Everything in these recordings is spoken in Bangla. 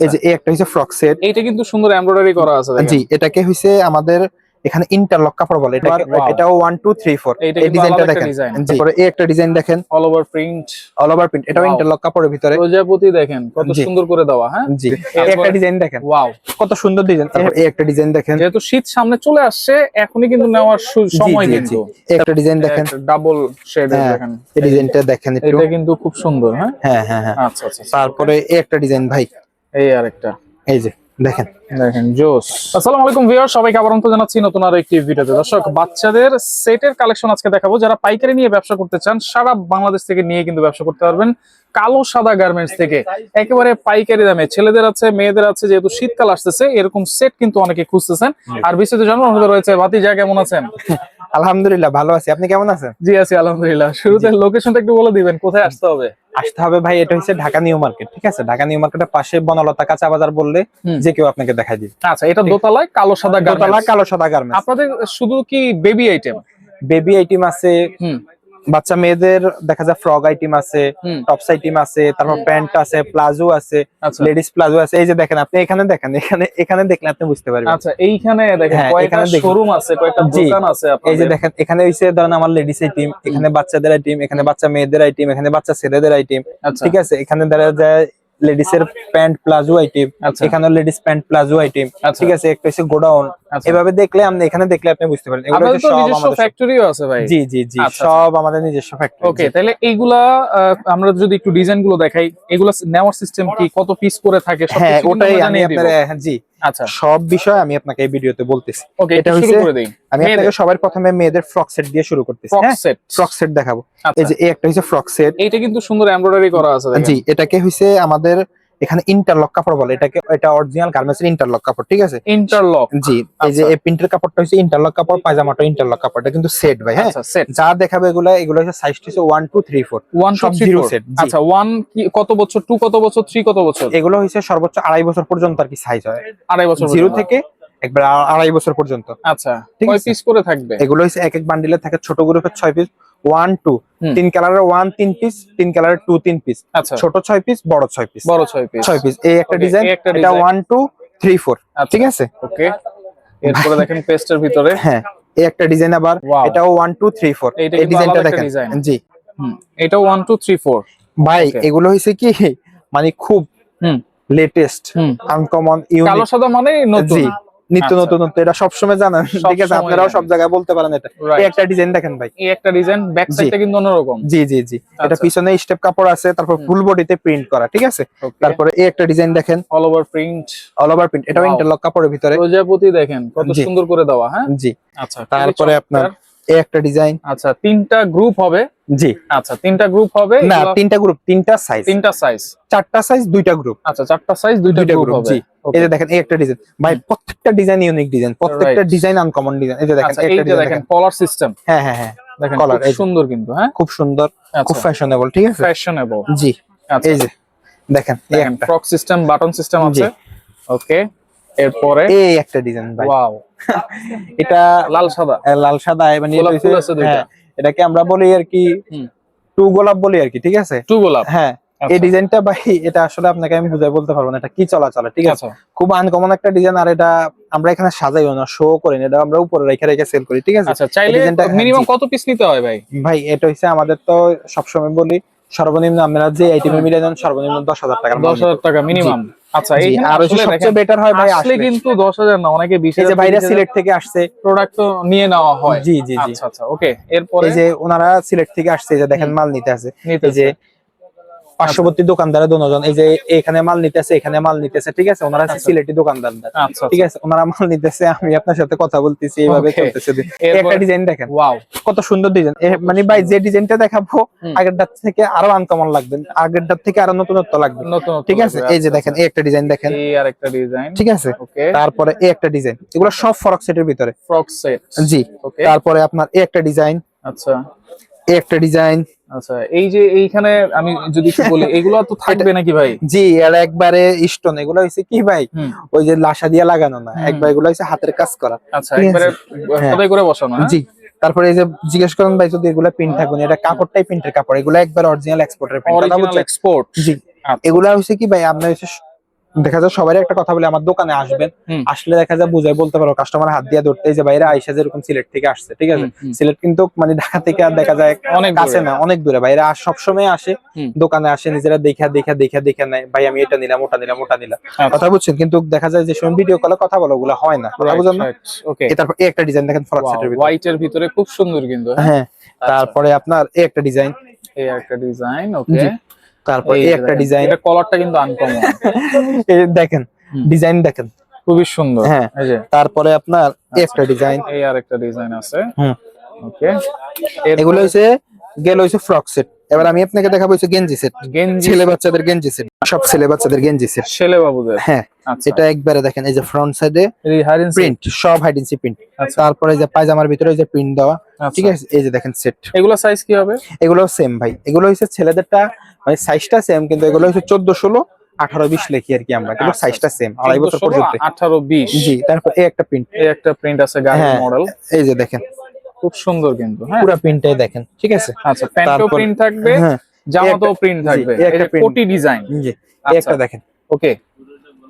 এই যে একটা ফ্রক সেট এইটা কিন্তু সুন্দর এমব্রয়ডারি করা আছে জি এটাকে হইছে আমাদের এখানে ইন্টারলক কাপড় বলে। এটা এটাও এই ডিজাইনটা দেখেন। এই একটা ডিজাইন দেখেন। All over print all over print এটাও ইন্টারলক কাপড়ের ভিতরে। প্রজাপতি দেখেন কত সুন্দর করে দেওয়া হ্যাঁ? জি। এই একটা ডিজাইন দেখেন। ওয়াও কত সুন্দর ডিজাইন তারপর এই একটা ডিজাইন দেখেন। যেহেতু শীত সামনে চলে আসছে এখনই কিন্তু নেওয়ার সময় কিন্তু। একটা ডিজাইন দেখেন। ডাবল শেড হ্যাঁ, দেখেন। এই ডিজাইনটা দেখেন এটা কিন্তু খুব সুন্দর হ্যাঁ? হ্যাঁ হ্যাঁ হ্যাঁ। আচ্ছা আচ্ছা তারপরে এই একটা ডিজাইন ভাই। এই আরেকটা। এই যে দেখেন। দেখেন জোস। আসসালামু আলাইকুম ভিউয়ার সবাইকে আবার অন্তত জানাচ্ছি নতুন আরও একটি ভিডিওতে। দর্শক বাচ্চাদের সেটের কালেকশন আজকে দেখাবো। যারা পাইকারি নিয়ে ব্যবসা করতে চান সারা বাংলাদেশ থেকে নিয়ে কিন্তু ব্যবসা করতে পারবেন। কালো সাদা গার্মেন্টস থেকে। একেবারে পাইকারি দামে। ছেলেদের আছে মেয়েদের আছে যেহেতু শীতকাল আসতেছে এরকম সেট কিন্তু অনেকে খুঁজতেছেন। আর বিস্তারিত জানার অনুরোধ রয়েছে ভাতিজা কেমন আছেন? আলহামদুলিল্লাহ ভালো আছি। আপনি কেমন আছেন? জি আছি আলহামদুলিল্লাহ। শুরুতে লোকেশনটা একটু বলে দিবেন কোথায় আসতে হবে? আসতে হবে ভাই এটা হচ্ছে ঢাকা নিউ মার্কেট ঠিক আছে? ঢাকা নিউ মার্কেটের পাশে বনলতা কাঁচা বাজার বললে যে কেউ আপনাকে দেখাই দিবে। আচ্ছা এটা দোতলায় কালো সাদা দোতলা কালো সাদা গার্মেন্টস আপনাদের শুধু কি বেবি আইটেম বেবি আইটেম আছে বাচ্চা মেয়েদের দেখা যায় ফ্রক আইটেম আছে টপস আইটেম আছে তারপর প্যান্ট আছে প্লাজো আছে আচ্ছা। লেডিস প্লাজো আছে। এই যে দেখেন আপনি এখানে দেখেন এখানে এখানে দেখলে আপনি বুঝতে পারবেন। আচ্ছা এইখানে দেখেন হ্যাঁ, শোরুম আছে কয়েকটা দোকান আছে এই যে দেখেন এখানে হইছে ধরেন আমার লেডিস আইটেম এখানে বাচ্চাদের আইটেম এখানে বাচ্চা মেয়েদের আইটেম এখানে বাচ্চা ছেলেদের আইটেম আচ্ছা। ঠিক আছে? এখানে দেখা যায় লেডিস এর প্যান্ট প্লাজো আইটেম আচ্ছা। এখানে লেডিস প্যান্ট প্লাজো আইটেম আচ্ছা। ঠিক আছে একটা হচ্ছে গোডাউন। আচ্ছা। এভাবে দেখলে আপনি এখানে দেখলে আপনি বুঝতে পারেন এগুলো সব আমাদের ফ্যাক্টরিও আছে ভাই। জি জি জি সব আমাদের নিজস্ব ফ্যাক্টরি ওকে তাহলে এইগুলা আমরা যদি একটু ডিজাইনগুলো দেখাই এগুলা নেওয়ার সিস্টেম কি কত পিস করে থাকে? সব হ্যাঁ কিছু ওটাই আমি আপনাদের হ্যাঁ, জি। আচ্ছা। সব বিষয় আমি আপনাকে এই ভিডিওতে বলতেছি। ওকে এটা হচ্ছে শুরু করে দেই। আমি আপনাকে সবার প্রথমে মেয়েদের ফ্রক সেট দিয়ে শুরু করতেছি ফ্রক সেট ফ্রক সেট দেখাবো। আচ্ছা। এই যে এই একটা হচ্ছে ফ্রক সেট এটা কিন্তু সুন্দর এমব্রয়ডারি করা আছে জি এটাকে হইছে আমাদের এখানে ইন্টারলক কাপড় বলে এটাকে এটা অরিজিনাল গার্মেন্টস এর ইন্টারলক কাপড় ঠিক আছে? ইন্টারলক জি এই যে আচ্ছা। এই প্রিন্টের কাপড়টা হচ্ছে ইন্টারলক কাপড় পায়জামাটা ইন্টারলক কাপড় এটা কিন্তু সেট ভাই হ্যাঁ? আচ্ছা সেট যা দেখাবে এগুলা এগুলো হচ্ছে সাইজ হচ্ছে one two three four one সব সব জিরো সেট আচ্ছা ওয়ান কি কত বছর টু কত বছর থ্রি কত বছর? এগুলো হচ্ছে সর্বোচ্চ আড়াই বছর পর্যন্ত আর কি সাইজ হয়। আড়াই বছর জিরো থেকে একবার আড়াই বছর পর্যন্ত। আচ্ছা ঠিক কয় আছে। পিস করে থাকবে? এগুলো হচ্ছে এক এক বান্ডিলে থাকে ছোট গ্রুপের ছয় পিস ওয়ান টু তিন কালারের ওয়ান তিন পিস তিন কালারের টু তিন পিস আচ্ছা। ছোট ছয় পিস বড় ছয় পিস বড় ছয় পিস ছয় পিস এই একটা ডিজাইন এটা ওয়ান টু থ্রি ফোর। ঠিক আছে? ওকে এরপরে দেখেন পেস্টের ভিতরে। হ্যাঁ এই একটা ডিজাইন আবার। এটাও ওয়ান টু থ্রি ফোর এই ডিজাইনটা দেখেন। জি। হুম এটা ওয়ান টু থ্রি ফোর ভাই এগুলো হয়েছে কি? মানে খুব হুম। লেটেস্ট আনকমন কালো সাদা মানে নতুন। নিত্য নতুন নতুনত্ব এটা সবসময় জানেন। ঠিক আছে আপনারাও সব জায়গায় বলতে পারেন এটা। এই একটা ডিজাইন দেখেন ভাই। এই একটা ডিজাইন ব্যাক। সাইডটা কিন্তু অন্যরকম। জি জি জি। এটা আচ্ছা। পিছনে স্টেপ কাপড় আছে তারপর। ফুল বডিতে প্রিন্ট করা ঠিক আছে? তারপরে এই একটা ডিজাইন দেখেন। All over print all over print এটাও Wow. ইন্টারলক কাপড়ের ভিতরে। প্রজাপতি দেখেন কত সুন্দর করে দেওয়া হ্যাঁ? জি। আচ্ছা তারপরে আপনার। এই একটা ডিজাইন আচ্ছা তিনটা গ্রুপ হবে। জি। আচ্ছা তিনটা গ্রুপ হবে না তিনটা গ্রুপ তিনটা সাইজ তিনটা সাইজ চারটা সাইজ দুইটা গ্রুপ আচ্ছা চারটা সাইজ দুইটা গ্রুপ হবে। জি। এই যে দেখেন এই একটা ডিজাইন ভাই প্রত্যেকটা ডিজাইন ইউনিক ডিজাইন প্রত্যেকটা ডিজাইন আনকমন ডিজাইন এই যে দেখেন আচ্ছা একটা ডিজাইন দেখেন কলার সিস্টেম হ্যাঁ হ্যাঁ হ্যাঁ। দেখেন যে। সুন্দর কিন্তু হ্যাঁ? খুব সুন্দর খুব আচ্ছা। ফ্যাশনেবল ঠিক আছে? ফ্যাশনেবল জি। আচ্ছা। এই যে দেখেন এই একটা। ফ্রক সিস্টেম বাটন সিস্টেম আছে। ওকে এরপরে এই একটা ডিজাইন ভাই। ওয়াও এটা লাল সাদা। লাল সাদা মানে এটা হচ্ছে- এটাকে আমরা বলি আর কি টু গোলাপ বলি আর কি ঠিক আছে? টু গোলাপ। হ্যাঁ এই আচ্ছা। ডিজাইনটা ভাই এটা আসলে আপনাকে আমি বুঝাই বলতে পারব না এটা কি চলা চলে ঠিক আছে? আচ্ছা। খুব আনকমন একটা ডিজাইন আর এটা আমরা এখানে সাজাইও না শো করি না এটা আমরা উপরে রেখে রেখে সেল করি ঠিক আছে? আচ্ছা চাইলে ডিজাইনটা- হ্যাঁ, মিনিমাম কত পিস নিতে হয় ভাই? ভাই এটা হচ্ছে আমাদের তো সবসময় বলি সর্বনিম্ন আমরা যে আইটেমে মিলে দেন সর্বনিম্ন দশ হাজার মাল দশ হাজার টাকা মিনিমাম আচ্ছা এই আর সবচেয়ে বেটার হয় ভাই আসলে কিন্তু দশ হাজার না অনেকে 20000 এই যে ভাইরা সিলেট থেকে আসছে। প্রোডাক্ট তো নিয়ে নেওয়া হয়। জি জি জি। আচ্ছা আচ্ছা ওকে এরপরে? এই যে ওনারা সিলেট থেকে আসছে এই যে দেখেন মাল নিতে আছে। এই যে পার্শ্ববর্তী দোকানদারে দুজন এই যে এখানে মাল নিতেছে এখানে মাল নিতেছে ঠিক আছে? ওনারা আচ্ছা। সিলেটি দোকানদার। আচ্ছা ঠিক আছে? ওনারা মাল নিতেছে আমি আপনার সাথে কথা বলতেছি এইভাবে চলতেছে একটা ডিজাইন দেখেন। ওয়াও কত সুন্দর ডিজাইন মানে ভাই যে ডিজাইনটা দেখাবো হুম। আগেরটার থেকে আরও আনকমন লাগবে। আগেরটার থেকে আরও নতুনত্ব লাগবে। ঠিক আছে? এই যে আচ্ছা, দেখেন এই একটা ডিজাইন দেখেন। এই আর একটা ডিজাইন ঠিক আছে? তারপরে এই একটা ডিজাইন এগুলো সব ফরক সেটের ভিতরে। ফ্রক সেট জি। তারপরে আপনার এই একটা ডিজাইন আচ্ছা। একটা ডিজাইন আচ্ছা এই যে এইখানে আমি যদি একটু বলি এগুলো তো থাকবে নাকি ভাই? জি এর একবারে স্টোন এগুলো হয়েছে কি ভাই? ওই যে লাসা দিয়ে লাগানো না একবার এগুলো হচ্ছে হাতের কাজ করা। আচ্ছা একবারে হ্যাঁ। খোদাই করে বসানো হ্যাঁ? জি তারপরে এই যে জিজ্ঞেস করেন ভাই যদি এগুলো প্রিন্ট থাকবে এটা কাপড়টাই প্রিন্টের কাপড় এগুলো একবার অরিজিনাল এক্সপোর্টের প্রিন্ট অরিজিনাল এক্সপোর্ট জি। আচ্ছা। এগুলা হচ্ছে কি ভাই আপনার হচ্ছে দেখা যায় সবাই একটা কথা বলে আমার দোকানে আসবেন আসলে দেখা যায় বুঝাই বলতে পারো কাস্টমার হাত দিয়ে ধরতে যে বাইরে আইসা যেরকম সিলেট থেকে আসছে ঠিক আছে। সিলেট কিন্তু মানে ঢাকা থেকে আর দেখা যায় অনেক কাছে দূরে। না অনেক দূরে। বাইরে আর সবসময় আসে দোকানে আসে নিজেরা দেখা দেখা দেখা দেখা নেয় ভাই আমি এটা নিলাম ওটা নিলাম ওটা নিলাম। আচ্ছা। কথা বুঝছেন? কিন্তু দেখা যায় যে সময় ভিডিও কলে কথা বলো ওগুলো হয় না। কথা বুঝেন ওকে তারপর এই একটা ডিজাইন দেখেন ফ্রক সেটের ভিতরে। হোয়াইট এর ভিতরে খুব সুন্দর কিন্তু হ্যাঁ? হ্যাঁ তারপরে আপনার এই একটা ডিজাইন এই একটা ডিজাইন ওকে। তারপর এই একটা ডিজাইন এটা কলারটা কিন্তু আনকমন এই দেখেন ডিজাইন দেখেন। খুবই সুন্দর। হ্যাঁ। তারপরে আপনার একটা ডিজাইন এই আর একটা ডিজাইন আছে। হুম। ওকে এগুলো হইছে গেল হইছে ফ্রক সেট এবার আমি আপনাকে দেখাবো হচ্ছে গেঞ্জি সেট। ছেলে বাচ্চাদের গেঞ্জি সেট। সব ছেলে বাচ্চাদের গেঞ্জি সেট। ছেলে বাবুদের? হ্যাঁ আচ্ছা। এটা একবারে দেখেন এই যে ফ্রন্ট সাইডে প্রিন্ট সব হাইডেন্সি প্রিন্ট আচ্ছা। তারপরে যে পায়জামার ভিতরে যে প্রিন্ট দেওয়া ঠিক আছে? এই যে দেখেন সেট এগুলো সাইজ কি হবে? এগুলো সেম ভাই। এগুলো হচ্ছে ছেলেদেরটা মানে সাইজটা সেম কিন্তু এগুলো হচ্ছে চোদ্দ ষোলো আঠারো বিশ লেখি আর কি আমরা। কিন্তু আচ্ছা, সাইজটা সেম আড়াই বছর পর্যন্ত। আঠারো বিশ। জি তারপর এই একটা প্রিন্ট এই একটা প্রিন্ট আছে গাড়ির হ্যাঁ মডেল এই যে দেখেন। খুব সুন্দর কিন্তু হ্যাঁ? পুরো প্রিন্টটাই দেখেন ঠিক আছে? আচ্ছা প্যান্টও প্রিন্ট থাকবে হ্যাঁ জামাতেও প্রিন্ট থাকবে। একটা print। কোটি ডিজাইন জি এই আচ্ছা। একটা দেখেন। ওকে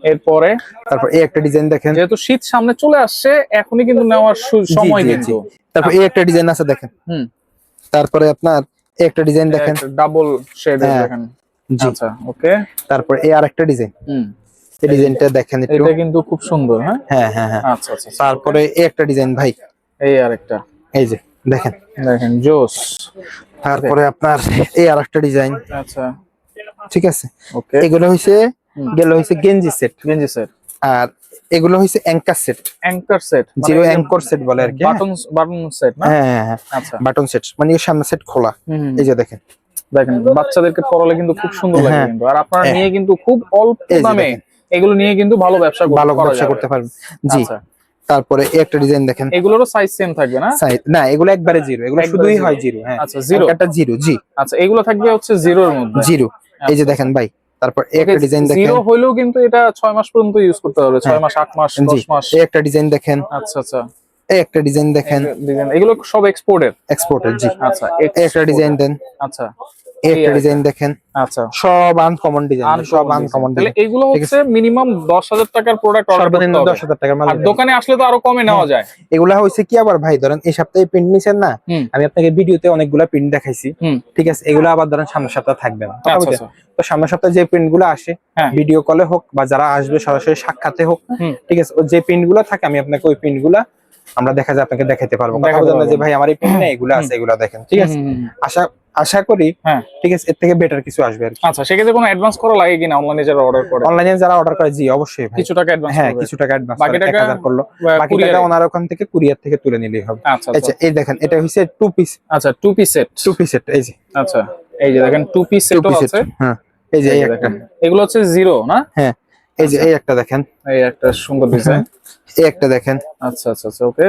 এরপরে তারপর এই একটা ডিজাইন দেখেন। যেহেতু শীত সামনে চলে আসছে এখনই কিন্তু নেওয়ার সময় কিন্তু। তারপর এই একটা ডিজাইন আছে দেখেন। হুম। তারপরে আপনার এই একটা ডিজাইন দেখেন। ডাবল শেড হ্যাঁ। দেখেন। জি। আচ্ছা ওকে তারপর এই আরেকটা ডিজাইন হুম। এই ডিজাইনটা দেখেন একটু। এটা কিন্তু খুব সুন্দর হ্যাঁ? হ্যাঁ হ্যাঁ হ্যাঁ। আচ্ছা আচ্ছা আচ্ছা। তারপরে এই একটা ডিজাইন ভাই। এই আরেকটা। এই যে দেখেন। দেখেন জোস। তারপরে আপনার এই আরেকটা ডিজাইন। আচ্ছা। ঠিক আছে? ওকে। এগুলো হইছে গেল হইছে গেঞ্জি সেট। গেঞ্জি সেট। আর এগুলো হইছে anchor set anchor set zero anchor set বলে আর কি বাটন বাটন সেট না? হ্যাঁ হ্যাঁ, হ্যাঁ। আচ্ছা। বাটন সেট মানে এর সামনে সেট খোলা। এই যে দেখেন। দেখেন বাচ্চাদেরকে পড়ালে কিন্তু খুব সুন্দর লাগে হ্যাঁ। কিন্তু। আর আপনারা। নিয়ে কিন্তু খুব অল্প দামে এগুলো নিয়ে কিন্তু ভালো ব্যবসা ভালো ব্যবসা করতে পারবেন। জি। আচ্ছা। তারপরে একটা ডিজাইন দেখেন। এগুলোরও সাইজ সেম থাকবে না? সাইড না এগুলো একবারে জিরো এগুলো একবারে শুধুই হয় জিরো হ্যাঁ। আচ্ছা জিরো একটা জিরো জি। আচ্ছা এগুলো থাকবে হচ্ছে জিরোর মধ্যে। জিরো এই যে দেখেন ভাই তারপর একটা ডিজাইন দেখেন। জিরো হইলেও কিন্তু এটা ছয় মাস পর্যন্ত ইউজ করতে হবে ছয় মাস আট মাস জি। দশ মাস। এই একটা ডিজাইন দেখেন। আচ্ছা আচ্ছা। এই একটা ডিজাইন দেখেন। ডিজাইন এগুলো সব এক্সপোর্টের এক্সপোর্টের জি। আচ্ছা এই একটা ডিজাইন দেন। আচ্ছা। একটা ডিজাইন দেখেন। আচ্ছা। সব আনকমন ডিজাইন সব আনকমন ডিজাইন এগুলো হচ্ছে মিনিমাম দশ হাজার টাকার প্রোডাক্ট অর্ডার করতে দশ হবে। হাজার টাকার মাল আর দোকানে আসলে তো আরও কমে নেওয়া যায়। এগুলা হয়েছে কি আবার ভাই ধরেন এই সপ্তাহে প্রিন্ট নিছেন না আমি আপনাকে ভিডিওতে অনেকগুলা প্রিন্ট দেখাইছি। ঠিক আছে? এগুলো আবার ধরেন সামনের সপ্তাহে থাকবে না। আচ্ছা আচ্ছা। তো সামনের সপ্তাহে যে প্রিন্টগুলো আসে হ্যাঁ। ভিডিও কলে হোক বা যারা আসবে সরাসরি সাক্ষাতে হোক ঠিক আছে? যে প্রিন্টগুলো থাকে আমি আপনাকে ওই প্রিন্টগুলা আমরা দেখা যায় আপনাকে দেখাতে পারব। কথা না যে ভাই আমার এই প্রিন্ট নেই এগুলো আছে এগুলো দেখেন। ঠিক আছে। আশা আশা করি হ্যাঁ। ঠিক আছে এর থেকে বেটার কিছু আসবে আর আচ্ছা সেক্ষেত্রে কোনো অ্যাডভান্স করা লাগে কিনা অনলাইনে যারা অর্ডার করে? অনলাইনে যারা অর্ডার করে জি অবশ্যই ভাই। কিছু টাকা অ্যাডভান্স হ্যাঁ কিছু টাকা অ্যাডভান্স বাকি টাকা করল। বাকি টাকা ওনার ওখান থেকে কুরিয়ার থেকে তুলে নিলেই হবে। আচ্ছা আচ্ছা। এই দেখেন এটা হচ্ছে টু পিস আচ্ছা two piece set two piece set এই যে। আচ্ছা এই যে দেখেন টু পিস টু সেটও আছে। হ্যাঁ এই যে একটা। দেখেন। এগুলো হচ্ছে জিরো না? হ্যাঁ। এই যে এই একটা দেখেন। এই একটা সুন্দর ডিজাইন এই একটা দেখেন। আচ্ছা আচ্ছা আচ্ছা ওকে।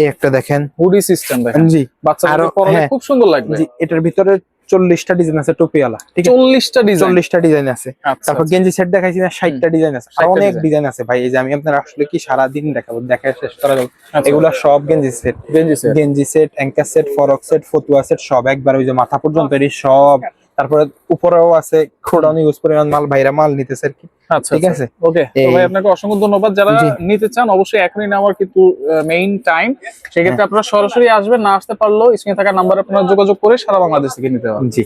এই একটা দেখেন। হুডি সিস্টেম দেখেন। জি। বাচ্চাদের পরালে হ্যাঁ। খুব সুন্দর লাগবে। জি এটার ভিতরে চল্লিশটা ডিজাইন আছে টুপিওয়ালা ঠিক আছে? চল্লিশটা ডিজাইন চল্লিশটা ডিজাইন আছে। আচ্ছা তারপর গেঞ্জি সেট দেখাইছি না ষাটটা ডিজাইন আছে। আর অনেক ডিজাইন আছে ভাই এই যে আমি আপনার আসলে কি সারা দিন দেখাবো দেখা শেষ করা যাবে আচ্ছা। এগুলা সব গেঞ্জি সেট গেঞ্জি সেট গেঞ্জি set anchor set frock set ফতুয়া সেট সব একবার ওই যে মাথা পর্যন্ত এর সব তারপরে উপরেও আছে খোড়ানো ইউজ পরিমাণ মাল ভাইরা মাল নিতেছে আর কি। আচ্ছা ঠিক আছে? ওকে তো ভাই আপনাকে অসংখ্য ধন্যবাদ। যারা নিতে চান অবশ্যই এখনই নেওয়ার কিন্তু মেইন টাইম সেক্ষেত্রে হ্যাঁ। আপনারা সরাসরি আসবেন না আসতে পারলেও স্ক্রিনে থাকা নাম্বার আপনারা যোগাযোগ করে সারা বাংলাদেশ থেকে নিতে পারবেন। জি।